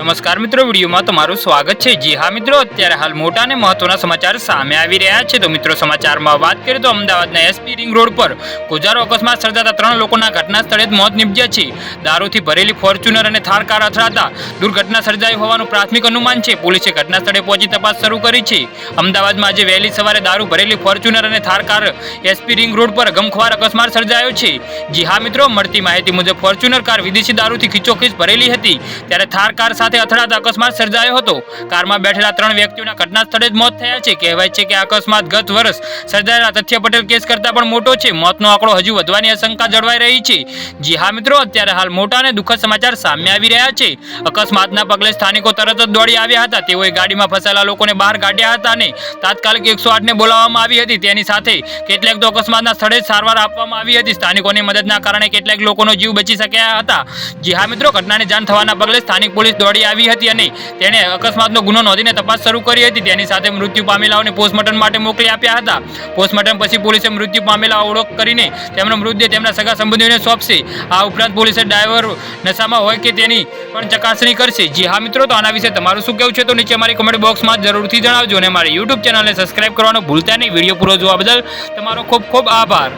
નમસ્કાર મિત્રો, વિડીયોમાં તમારું સ્વાગત છે. જી હા મિત્રો, અત્યારે હાલ મોટા અને મહત્વના સમાચાર સામે આવી રહ્યા છે. તો મિત્રો, સમાચારમાં વાત કરીએ તો અમદાવાદના એસપી રિંગ રોડ પર ગુજારો અકસ્માત સર્જાતા ત્રણ લોકોના ઘટના સ્થળે જ મોત નિપજ્યા છે. દારૂથી ભરેલી ફોર્ચ્યુનર અને થાર કાર અથડાતા દુર્ઘટના સર્જાઈ હોવાનું પ્રાથમિક અનુમાન છે. પોલીસે ઘટના સ્થળે પહોંચી તપાસ શરૂ કરી છે. અમદાવાદમાં આજે વહેલી સવારે દારૂ ભરેલી ફોર્ચ્યુનર અને Thar car SP ring road પર ગમખ્વાર અકસ્માત સર્જાયો છે. જી હા મિત્રો, મળતી માહિતી મુજબ ફોર્ચ્યુનર કાર વિદેશી દારૂથી ખીચોખીચ ભરેલી હતી. ત્યારે થાર કાર સાથે અથડાતા અકસ્માત સર્જાયો હતો. કારમાં બેઠેલા ત્રણ વ્યક્તિઓના ઘટના સ્થળે જ મોત થયા છે. કહેવાય છે કે અકસ્માત ગત વર્ષ સર્જાયેલા તથ્ય પટેલ કેસ કરતાં પણ મોટો છે. મોતનો આંકડો હજુ વધવાની આશંકા જળવાઈ રહી છે. જી હા મિત્રો, અત્યારે હાલ મોટા અને દુઃખદ સમાચાર સામે આવી રહ્યા છે. અકસ્માતના પગલે સ્થાનિકો તરત જ દોડી આવ્યા હતા. તેઓએ ગાડીમાં ફસાયેલા લોકોને બહાર કાઢ્યા હતા અને તાત્કાલિક એકસો આઠને બોલાવવામાં આવી હતી. તેની સાથે કેટલાક તો અકસ્માતના સ્થળે જ સારવાર આપવામાં આવી હતી. સ્થાનિકોની મદદના કારણે કેટલાક લોકોનો જીવ બચી શક્યા હતા. જી હા મિત્રો, ઘટનાની જાણ થવાના પગલે સ્થાનિક પોલીસ દોડી આવી હતી અને તેણે અકસ્માતનો ગુનો નોંધીને તપાસ શરૂ કરી હતી. તેની સાથે મૃત્યુ પામેલાઓને પોસ્ટમોર્ટમ માટે મોકલી આપ્યા હતા. પોસ્ટમોર્ટમ પછી પોલીસે મૃત્યુ પામેલા ઓળખ કરીને તેમનો મૃતદેહ તેમના સગા સંબંધીઓને સોંપશે. આ ઉપરાંત પોલીસે ડ્રાઈવર નશામાં હોય કે તેની પણ ચકાસણી કરશે. જી હા મિત્રો, તો આના વિશે તમારું શું કહેવું છે? તો નીચે અમારી કમેન્ટ બોક્સમાં જરૂરથી જણાવજો અને મારી યુટ્યુબ ચેનલને સબસ્ક્રાઈબ કરવાનો ભૂલતા નહીં. વીડિયો પૂરો જોવા બદલ તમારો ખૂબ ખૂબ આભાર.